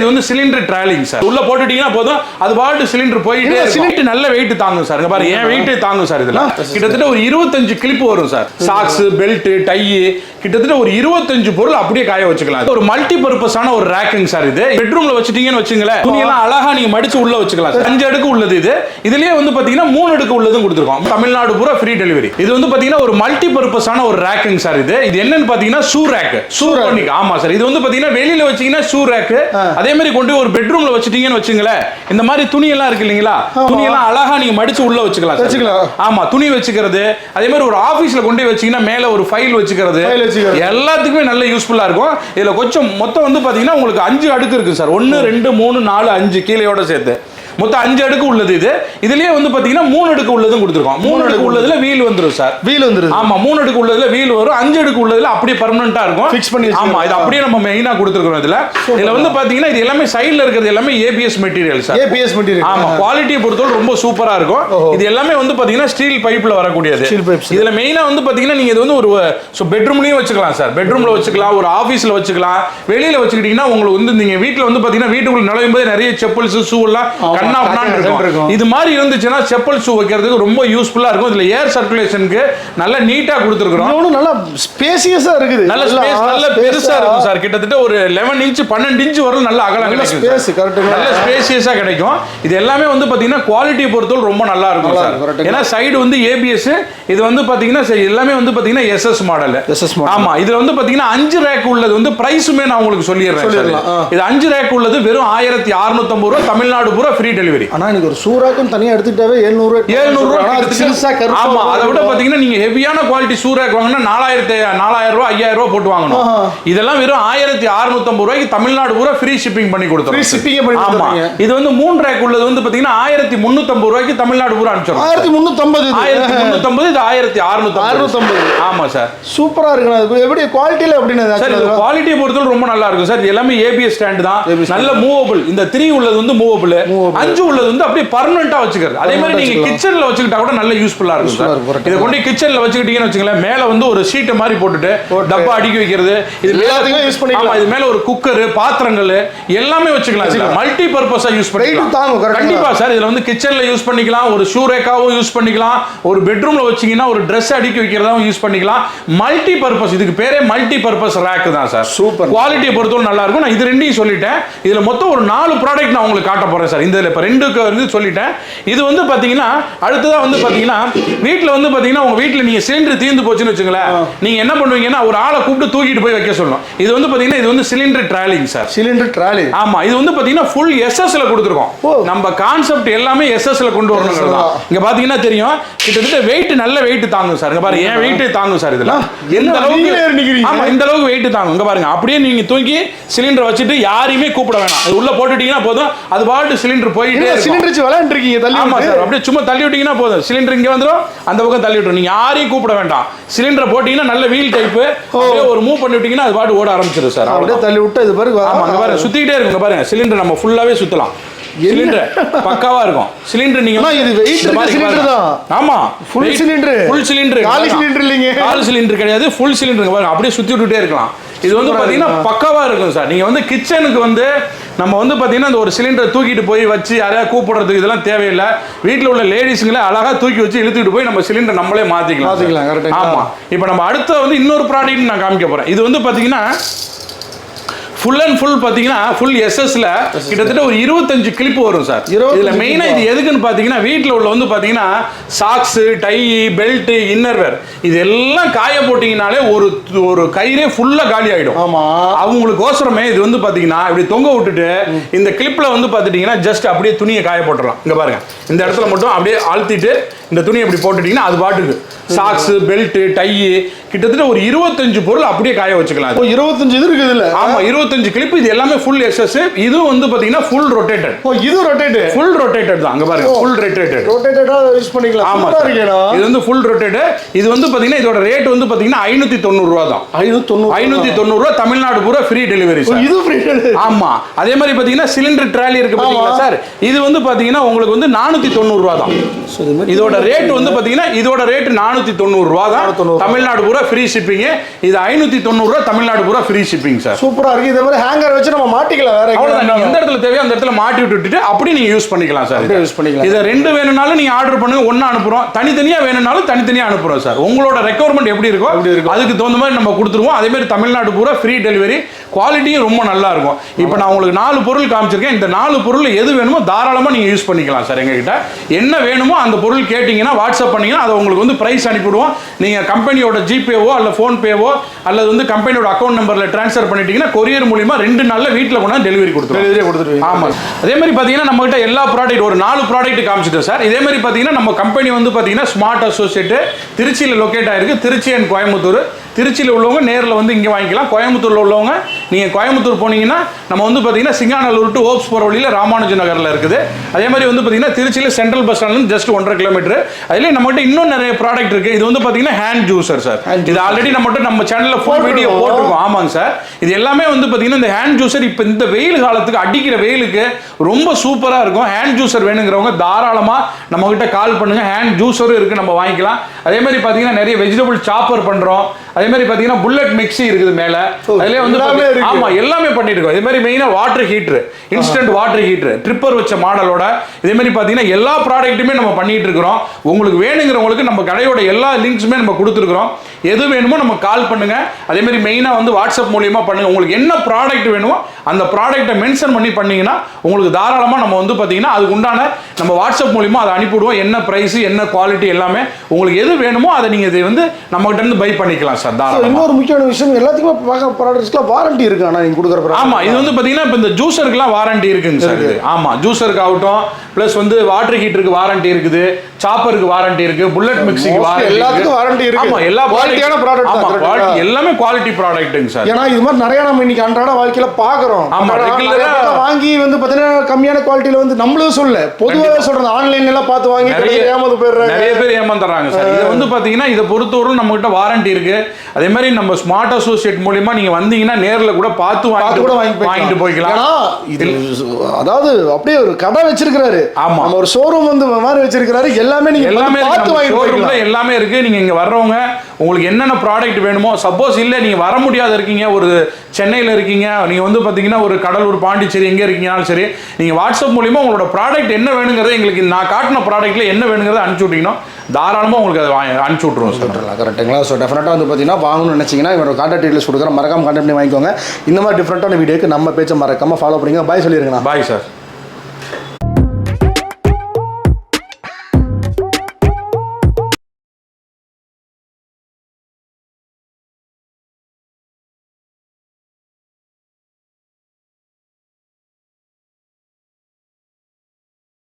ಇದು வந்து cylinder trolling sir. உள்ள போட்டுட்டீங்கன்னா போதும். அது பாட்டு சிலிண்டர் போயிட்டே சிலிண்டர் நல்ல வெயிட் தாங்கும் சார். பாருங்க என் வெயிட் தாங்கும் சார் இதுல. கிட்டத்தட்ட ஒரு இருபத்தஞ்சு கிளிப் வரும் சார். சாக்ஸ் பெல்ட் டை கிட்டத்தட்ட ஒரு இருபத்தஞ்சு பொருள் அப்படியே காய வச்சுக்கலாம். ஒரு மல்டி பர்பஸான ஒரு ரேக்கிங் சார் இது. பெட்ரூம்ல வச்சுட்டீங்கன்னு வச்சுங்களேன். துணியெல்லாம் அழகா நீங்க மடிச்சு உள்ள வச்சுக்கலாம். அஞ்சு அடுக்கு உள்ளது இது. இதுலயே வந்து பாத்தீங்கன்னா மூணு அடுக்கு உள்ளதும் கொடுத்துருக்கோம். தமிழ்நாடு பூரா ஃப்ரீ டெலிவரி இது வந்து பாத்தீங்கன்னா ஒரு மல்டி பர்பஸான ஒரு ரேக்கிங் சார் இது. இது என்னன்னு பாத்தீங்கன்னா ஷூ ரேக் ஷூ ஆமா சார். இது வந்து பாத்தீங்கன்னா வெளியில வச்சீங்கன்னா ஷூ ரேக் அதே மாதிரி கொண்டு போய் ஒரு பெட்ரூம்ல வச்சுட்டீங்கன்னு வச்சுங்களேன் இந்த மாதிரி துணி எல்லாம் இருக்கு இல்லைங்களா துணி எல்லாம் அழகா நீங்க மடிச்சு உள்ள வச்சுக்கலாம். வச்சுக்கலாம். ஆமா துணி வச்சுக்கிறது அதே மாதிரி ஒரு ஆபீஸ்ல கொண்டு வச்சீங்கன்னா மேல ஒரு ஃபைல் வச்சுக்கிறது. எல்லாத்துக்குமே நல்ல யூஸ்ஃபுல்லா இருக்கும் இதுல கொஞ்சம் மொத்தம் வந்து பாத்தீங்கன்னா உங்களுக்கு அஞ்சு அடுக்கு இருக்கு சார் ஒன்னு ரெண்டு மூணு நாலு அஞ்சு கீழையோட சேர்த்து மொத்தம் அஞ்சு அடுக்கு உள்ளது இது. இதுலயே வந்து பாத்தீங்கன்னா மூணு அடுக்கு உள்ளதும் கொடுத்துருக்கோம். மூணு அடுக்கு உள்ளதுல வீல் வந்துரும் சார். வீல் வந்துருது. ஆமா மூணு அடுக்கு உள்ளதுல வீல் வரும். அஞ்சு அடுக்கு உள்ளதுல அப்படியே பர்மனண்டா இருக்கும். Fix பண்ணி. ஆமா இது அப்படியே நம்ம மெயினா கொடுத்துருக்கோம் இதுல. இதுல வந்து பாத்தீங்கன்னா இது எல்லாமே சைடுல இருக்கிறது எல்லாமே ABS material sir. ABS material ஆமா குவாலிட்டியை பொறுத்தவரை ரொம்ப சூப்பரா இருக்கும். இது எல்லாமே வந்து பாத்தீங்கன்னா ஸ்டீல் பைப்ல வரக்கூடியது. இதுல மெயினா வந்து பாத்தீங்கன்னா நீங்க இது வந்து ஒரு பெட்ரூம்லயும் வச்சுக்கலாம் சார். பெட்ரூம்ல வச்சுக்கலாம் ஒரு ஆபீஸ்ல வச்சுக்கலாம். வெளியில வச்சுக்கிட்டீங்கன்னா உங்களுக்கு வந்து நீங்க வீட்ல வந்து பாத்தீங்கன்னா வீட்டுக்குள்ள நுழையும் போது நிறைய செப்பல்ஸ் ஷூ எல்லாம் இருக்கும். இது மாதிரி இருந்துச்சுன்னா செப்பல் ஷூ வைக்கிறதுக்கு ரொம்ப யூஸ்ஃபுல்லா இருக்கும் இதுல ஏர் சர்க்குலேஷனுக்கு நல்ல நீட்டா கொடுத்துருக்கோம் நல்லா ஸ்பேசியஸா இருக்குது நல்ல ஸ்பேஸ் நல்ல பெருசா இருக்கும் சார் கிட்டத்தட்ட ஒரு 11 இன்ச் பன்னெண்டு இன்ச் வரலும் நல்ல அகலம் கிடைக்கும். நல்ல ஸ்பேசியஸா கிடைக்கும் இது எல்லாமே வந்து பாத்தீங்கன்னா குவாலிட்டி பொறுத்தவரை ரொம்ப நல்லா இருக்கும் சார். ஏன்னா சைடு வந்து ஏபிஎஸ் இது வந்து பாத்தீங்கன்னா எல்லாமே வந்து பாத்தீங்கன்னா எஸ்எஸ் மாடல் model. ஆமா இதுல வந்து பாத்தீங்கன்னா அஞ்சு ரேக் உள்ளது வந்து பிரைஸுமே நான் உங்களுக்கு சொல்லிடுறேன். இது அஞ்சு ரேக் உள்ளது வெறும் ஆயிரத்தி அறுநூத்தம்பது ரூபா தமிழ்நாடு பூரா ஃப்ரீ டெலிவரி ஆனா எனக்கு ஒரு சூறாக்கும் தனியா எடுத்துக்கிட்டாவே எழுநூறு ரூபா ஆனா அது விட. பாத்தீங்கன்னா நீங்க ஹெவியான குவாலிட்டி சூரேக் வாங்கினா நாலாயிரத்தி நாலாயிரம் ரூபாய் ஐயாயிரம் ரூபாய் போட்டு வாங்கணும். இதெல்லாம் வெறும் ஆயிரத்தி அறுநூத்தம்பது ரூபாய்க்கு தமிழ்நாடு பூரா ஃப்ரீ ஷிப்பிங் பண்ணி கொடுத்துரும் ஏ பண்ணி ஆமா. கொடுத்துறீங்க. இது வந்து மூணு ரேக் உள்ளது வந்து பாத்தீங்கன்னா ஆயிரத்தி முன்னூத்தம்பது ரூபாய்க்கு தமிழ்நாடு பூரா அனுப்பிச்சிடும் ஆயிரத்தி முந்நூத்தம்பது ஆயிரத்தி முன்னூத்தம்பது இது ஆயிரத்தி அறுநூத்தம்பது. ஆமா சார் சூப்பரா இருக்குண்ணா. இது எப்படி குவாலிட்டியில எப்படின்னு சார் இது குவாலிட்டியை பொறுத்தவரை ரொம்ப நல்லா இருக்கும் சார் எல்லாமே ஏபிஎஸ் ஸ்டாண்ட் தான். நல்ல மூவபிள் இந்த த்ரீ உள்ளது வந்து மூவபிள் அஞ்சு உள்ளது வந்து அப்படியே பர்மனண்டா வச்சுக்கிறது அதே மாதிரி நீங்க. கிச்சன்ல வச்சுக்கிட்டா கூட நல்ல யூஸ்ஃபுல்லா இருக்கும் சார். இதை கொண்டு கிச்சன்ல வச்சுக்கிட்டீங்கன்னு வச்சுங்களேன் மேல வந்து ஒரு ஷீட் மாதிரி போட்டுட்டு போட்டு. டப்பா அடுக்கி வைக்கிறது இது எல்லாத்துக்கும் use பண்ணிக்கலாம். இது மேல ஒரு குக்கர் பாத்திரங்கள் எல்லாமே வச்சுக்கலாம். மல்டி பர்பஸா யூஸ் பண்ணிக்கலாம். கண்டிப்பா சார் இதுல வந்து கிச்சன்ல யூஸ் பண்ணிக்கலாம் ஒரு ஷூ ரேக்காவும் யூஸ் பண்ணிக்கலாம் ஒரு பெட்ரூம்ல வச்சீங்கன்னா ஒரு Dress அடுக்கி வைக்கிறதாவும் யூஸ் பண்ணிக்கலாம் மல்டி பர்பஸ் இதுக்கு பேரே மல்டி பர்பஸ் ரேக் தான் சார் Super. குவாலிட்டியை பொறுத்தவரை நல்லா இருக்கும் நான் இது ரெண்டையும் சொல்லிட்டேன் இதுல மொத்தம் ஒரு நாலு ப்ராடக்ட் நான் உங்களுக்கு காட்ட போறேன் சார் இந்த இதுல இப்ப ரெண்டுக்கு வந்து சொல்லிட்டேன். இது வந்து பாத்தீங்கன்னா அடுத்ததா வந்து பாத்தீங்கன்னா வீட்ல வந்து பாத்தீங்கன்னா உங்க வீட்ல நீங்க சிலிண்டர் தீர்ந்து போச்சுன்னு வச்சுங்களேன் நீங்க என்ன பண்ணுவீங்கன்னா ஒரு ஆளை கூப்பிட்டு தூக்கிட்டு போய் வைக்க சொல்லணும் இது வந்து பாத்தீங்கன்னா இது வந்து cylinder trolling sir cylinder trolley ஆமா இது வந்து பாத்தீங்கன்னா ஃபுல் எஸ்எஸ்ல. கொடுத்துருக்கோம். நம்ம கான்செப்ட் எல்லாமே எஸ்எஸ்ல கொண்டு வரணுங்கிறது தான். இங்க பாத்தீங்கன்னா தெரியும் கிட்டத்தட்ட வெயிட் நல்ல வெயிட் தாங்கும் சார் இங்க பாருங்க என் வெயிட் தாங்கும் சார் இதுல. என்ன எந்த அளவுக்கு நீங்களே நிக்கிறீங்க? ஆமா இந்த அளவுக்கு வெயிட் தாங்கும். இங்க பாருங்க அப்படியே நீங்க தூக்கி சிலிண்டர் வச்சுட்டு யாரையுமே கூப்பிட வேணாம். அது உள்ள போட்டுட்டீங்கன்னா போதும். அது பாட்டு சிலிண்டர் போயிட்டே. சிலிண்டர் விளையாண்டுருக்கீங்க தள்ளி ஆமா. சார் அப்படியே சும்மா தள்ளி விட்டீங்கன்னா போதும். சிலிண்டர் இங்க வந்துரும் அந்த பக்கம் தள்ளி விட்டுரும். நீங்க யாரையும் கூப்பிட வேண்டாம். சிலிண்டரை போட்டீங்கன்னா நல்ல வீல் டைப் ஒரு மூவ் பண்ணி விட்டீங்கன்னா அது பாட்டு ஓட ஆரம்பிச்சிடும் சார். அப்படியே தள்ளி விட்டு இது பாருங்க ஆமா அங்க பாருங்க சுத்திக்கிட்டே இருக்கும் இங்க பாருங்க. சிலிண்டர் நம்ம ஃபுல்லாவே சுத்தலாம். சிலிண்டர் பக்காவா இருக்கும். சிலிண்டர் நீங்க இது மாதிரி இருக்க பாருங்க. தான். ஆமா. Full cylinder. ஃபுல் சிலிண்டர் காலி cylinder இல்லைங்க. காலி சிலிண்டர் கிடையாது ஃபுல் சிலிண்டர் பாருங்க. அப்படியே சுத்தி விட்டுட்டே இருக்கலாம். இது வந்து பாத்தீங்கன்னா. பக்காவா இருக்கும் சார். நீங்க வந்து கிச்சனுக்கு வந்து நம்ம வந்து பாத்தீங்கன்னா இந்த ஒரு சிலிண்டர் தூக்கிட்டு போய் வச்சு யாரையா கூப்பிடுறதுக்கு இதெல்லாம் தேவையில்லை வீட்ல உள்ள லேடிஸுங்களே அழகா தூக்கி வச்சு இழுத்துட்டு போய் நம்ம சிலிண்டர் நம்மளே மாத்திக்கலாம் சார். மாத்திக்கலாம், correct ஆ. ஆமா இப்போ நம்ம அடுத்த வந்து இன்னொரு ப்ராடக்ட் நான் காமிக்க போறேன் இது வந்து பாத்தீங்கன்னா ஃபுல் அண்ட் ஃபுல் பாத்தீங்கன்னா ஃபுல் எஸ்எஸ்ல கிட்டத்தட்ட ஒரு இருபத்தஞ்சு கிளிப் வரும் சார். 25 இதுல மெயினா clip இது எதுக்குன்னு பாத்தீங்கன்னா வீட்ல உள்ள வந்து பாத்தீங்கன்னா சாக்ஸ் டை பெல்ட் இன்னர்வேர் இது எல்லாம் காய போட்டீங்கனாலே ஒரு ஒரு கயிறே ஃபுல்லா காலி ஆயிடும். ஆமா. அவங்களுக்கு ஓசரமே இது வந்து பாத்தீங்கன்னா இப்படி தொங்க விட்டுட்டு இந்த கிளிப்ல வந்து பாத்துட்டீங்கன்னா ஜஸ்ட் அப்படியே துணியை காய போட்டுடலாம். இங்க பாருங்க. இந்த இடத்துல மட்டும் அப்படியே அழுத்திட்டு இந்த துணியை இப்படி போட்டுட்டீங்கன்னா அது பாட்டுக்கு. சாக்ஸ் பெல்ட் டை கிட்டத்தட்ட ஒரு இருபத்தஞ்சு பொருள் அப்படியே காய வச்சுக்கலாம். இருபத்தஞ்சு இது இருக்குது இதுல ஆமா இருபத்தஞ்சு கிளிப் இது எல்லாமே ஃபுல் எஸ்எஸ் இதுவும் வந்து பாத்தீங்கன்னா ஃபுல் ரொட்டேட்டட் ஓ இது ரொட்டேட் ஃபுல் ரொட்டேட்டட் தான் அங்க பாருங்க ஃபுல் ரொட்டேட்டட் ரொட்டேட்டடா யூஸ் பண்ணிக்கலாம். ஆமா இது வந்து ஃபுல் ரொட்டேட்டட் இது வந்து பாத்தீங்கன்னா இதோட ரேட் வந்து பாத்தீங்கன்னா ஐநூத்தி தொண்ணூறு ரூபா தான். ஐநூத்தி தொண்ணூறு ரூபா? தமிழ்நாடு பூரா ஃப்ரீ டெலிவரி இது ஃப்ரீ ஆமா. அதே மாதிரி பாத்தீங்கன்னா சிலிண்டர் ட்ராலி இருக்கு பாத்தீங்களா. சார் இது வந்து பாத்தீங்கன்னா உங்களுக்கு வந்து நானூத்தி தொண்ணூறு ரூபா தான். இதோட ரேட் வந்து பாத்தீங்கன்னா இதோட ரேட் நானூத்தி தொண்ணூறு ரூபா தான் 490 தமிழ்நாடு பூரா ஃப்ரீ ஷிப்பிங் இது ஐநூத்தி தொண்ணூறு ரூபா தமிழ்நாடு பூரா ஃப்ரீ ஷிப்பிங் சார் சூப்பரா இருக்கு. இதே மாதிரி ஹேங்கர் வச்சு நம்ம மாட்டிக்கலாம் வேற எந்த இடத்துல தேவையோ அந்த இடத்துல மாட்டி விட்டுட்டு அப்படி நீங்க யூஸ் பண்ணிக்கலாம் சார் use பண்ணிக்கலாம். இதை ரெண்டு வேணும்னாலும் நீங்க ஆர்டர் பண்ணுங்க ஒண்ணு அனுப்புறோம். தனித்தனியா வேணும்னாலும் தனித்தனியா அனுப்புறோம் சார் உங்களோட ரெக்குவயர்மெண்ட் எப்படி இருக்கோ எப்படி இருக்கோ. அதுக்கு தகுந்த மாதிரி நம்ம கொடுத்துருவோம். அதே மாதிரி தமிழ்நாடு பூரா ஃப்ரீ டெலிவரி குவாலிட்டியும் ரொம்ப நல்லா இருக்கும். இப்போ நான் உங்களுக்கு நாலு பொருள் காமிச்சிருக்கேன். இந்த நாலு பொருள் எது வேணுமோ தாராளமா நீங்க யூஸ் பண்ணிக்கலாம் சார் எங்ககிட்ட. என்ன வேணுமோ அந்த பொருள் கேட்டிங்கன்னா வாட்ஸ்அப் பண்ணீங்கன்னா அதை உங்களுக்கு வந்து பிரைஸ் அனுப்பிவிடுவோம். நீங்க கம்பெனியோட ஜிபேவோ அல்ல ஃபோன்பேவோ அல்லது வந்து கம்பெனியோட அக்கௌண்ட் நம்பர்ல ட்ரான்ஸ்ஃபர் பண்ணிட்டீங்கன்னா கொரியர் மூலியமா ரெண்டு நாள்ல வீட்டில் கொண்டாந்து டெலிவரி கொடுத்துருவோம். டெலிவரி கொடுத்துருவீங்க. ஆமா. அதே மாதிரி பாத்தீங்கன்னா நம்ம கிட்ட எல்லா ப்ராடக்ட் ஒரு நாலு ப்ராடக்ட் காமிச்சிட்டோம் சார். இதே மாதிரி பாத்தீங்கன்னா நம்ம கம்பெனி வந்து பாத்தீங்கன்னா ஸ்மார்ட் அசோசியேட் திருச்சியில லொகேட் ஆயிருக்கு. திருச்சி அண்ட் கோயம்புத்தூர். திருச்சியில் உள்ளவங்க நேரில் வந்து இங்கே வாங்கிக்கலாம். கோயம்புத்தூரில் உள்ளவங்க நீங்கள் கோயம்புத்தூர் போனீங்கன்னா நம்ம வந்து பார்த்தீங்கன்னா சிங்காநல்லூர் டு ஓப்ஸ் போகிற வழியில் ராமானுஜ நகரில் இருக்குது. அதே மாதிரி வந்து பார்த்தீங்கன்னா திருச்சியில் சென்ட்ரல் பஸ் ஸ்டாண்ட்லேருந்து ஜஸ்ட் ஒன்றரை கிலோமீட்டர் அதுலேயே நம்மகிட்ட இன்னும் நிறைய ப்ராடக்ட் இருக்குது இது வந்து பார்த்தீங்கன்னா ஹேண்ட் ஜூசர் சார் இது ஆல்ரெடி நம்மகிட்ட நம்ம சேனலில் ஃபுல் வீடியோ போட்டிருக்கோம். ஆமாங்க சார் இது எல்லாமே வந்து பார்த்தீங்கன்னா இந்த ஹேண்ட் ஜூசர் இப்போ இந்த வெயில் காலத்துக்கு அடிக்கிற வெயிலுக்கு ரொம்ப சூப்பராக இருக்கும். ஹேண்ட் ஜூசர் வேணுங்கிறவங்க தாராளமாக நம்மகிட்ட கால் பண்ணுங்க. ஹேண்ட் ஜூசரும் இருக்குது நம்ம வாங்கிக்கலாம். அதே மாதிரி பார்த்தீங்கன்னா நிறைய வெஜிடபிள் சாப்பர் பண்ணுறோம் அதே மாதிரி பார்த்தீங்கன்னா புல்லட் மிக்ஸி இருக்குது மேலே. ஓ, அதுலேயே வந்து எல்லாமே பாத்தீங்க- இருக்கு. ஆமா எல்லாமே பண்ணிட்டு இருக்கோம். இதே மாதிரி மெயினாக water heater instant water heater dripper வச்ச மாடலோட இதே மாதிரி பார்த்தீங்கன்னா எல்லா ப்ராடக்ட்டுமே நம்ம பண்ணிட்டு இருக்கிறோம். உங்களுக்கு வேணுங்கிறவங்களுக்கு நம்ம கடையோட எல்லா லிங்க்ஸுமே நம்ம கொடுத்துருக்குறோம். எது வேணுமோ நம்ம கால் பண்ணுங்க. அதே மாதிரி மெயினாக வந்து வாட்ஸ்அப் மூலியமா பண்ணுங்க. உங்களுக்கு என்ன ப்ராடக்ட் வேணுமோ அந்த ப்ராடக்ட்டை மென்ஷன் பண்ணி பண்ணீங்கன்னா உங்களுக்கு தாராளமாக நம்ம வந்து பார்த்தீங்கன்னா அதுக்கு உண்டான நம்ம வாட்ஸ்அப் மூலியமா அதை அனுப்பிவிடுவோம். என்ன ப்ரைஸ் என்ன குவாலிட்டி எல்லாமே. உங்களுக்கு எது வேணுமோ அதை நீங்கள் இதை வந்து நம்மகிட்ட இருந்து பை பண்ணிக்கலாம் சார் தாராளமாக இன்னொரு முக்கியமான விஷயம் எல்லாத்துக்குமே பார்க்க ப்ராடக்ட்ஸ்க்குலாம் வாரண்டி இருக்கு ஆனா நீங்க கொடுக்குற product. ஆமா இது வந்து பாத்தீங்கன்னா இப்போ இந்த ஜூஸருக்குலாம் வாரண்டி இருக்குங்க சார் இது. ஆமா ஜூஸருக்கு ஆகட்டும் ப்ளஸ் வந்து வாட்டர் ஹீட்டருக்கு வாரண்டி இருக்குது சாப்பருக்கு வாரண்டி இருக்கு புல்லட் மிக்ஸிக்கு வாரண்டி எல்லாத்துக்கும் warranty இருக்கு. ஆமா எல்லா Quality-யான product தான், ஆமா correct-ஆ? quality எல்லாமே குவாலிட்டி ப்ராடக்ட்டுங்க சார் ஏன்னா இது மாதிரி நிறைய நம்ம இன்னைக்கு அன்றாட வாழ்க்கையில பாக்குறோம் ஆமா, ஆனா, regular-ஆ- நிறைய பேர் வாங்கி வந்து பாத்தீங்கன்னா கம்மியான குவாலிட்டியில வந்து நம்மளும் சொல்ல பொதுவாகவே சொல்றது ஆன்லைன்ல எல்லாம் பார்த்து வாங்கி நிறைய ஏமாந்து போயிடுறாங்க. நிறைய பேர் ஏமாந்துறாங்க சார் இது வந்து பாத்தீங்கன்னா இதை பொறுத்தவரை நம்ம கிட்ட வாரண்டி இருக்கு. அதே மாதிரி நம்ம ஸ்மார்ட் அசோசியேட் மூலியமா நீங்க வந்தீங்கன்னா நேர்ல கூட பார்த்து பார்த்து கூட வாங்கி வாங்கி வாங்கிட்டு போய்க்கலாம். ஏன்னா இது அதாவது அப்படியே ஒரு கடை வச்சிருக்கிறாரு. ஆமா. நம்ம ஒரு ஷோரூம் வந்து மாதிரி வச்சிருக்கிறாரு. எல்லாமே நீங்க எல்லாமே பார்த்து வாங்கி எல்லாமே இருக்கு. நீங்க இங்க வர்றவங்க உங்களுக்கு என்னென்ன ப்ராடக்ட் வேணுமோ சப்போஸ் இல்ல நீங்க வர முடியாத இருக்கீங்க ஒரு சென்னையில இருக்கீங்க நீங்க வந்து பாத்தீங்கன்னா ஒரு கடலூர் பாண்டிச்சேரி எங்க இருக்கீங்கனாலும் சரி நீங்க வாட்ஸ்அப் மூலியமா உங்களோட ப்ராடக்ட் என்ன வேணுங்கிறத எங்களுக்கு நான் காட்டின ப்ராடக்ட்ல என்ன வேணுங்கிறத அனுப்பிச்சு விட்டீங்கன்னா தாராளமா உங்களுக்கு அதை வாங்கி அனுப்பிச்சு விட்ருவோம் சார் கரெக்ட்டுங்களா ஸோ டெஃபினட்டாக வந்து பார்த்தீங்கன்னா வாங்கணும்னு நினச்சிங்கன்னா இவரோட கான்டாக்ட் டீட்டெயில்ஸ் கொடுக்குறேன். மறக்காம கான்டாக்ட் பண்ணி வாங்கிக்கோங்க. இந்த மாதிரி டிஃப்ரெண்ட்டான வீடியோக்கு நம்ம பேச்சை மறக்காம ஃபாலோ பண்ணுங்க பாய் சொல்லிருங்கண்ணா. Bye sir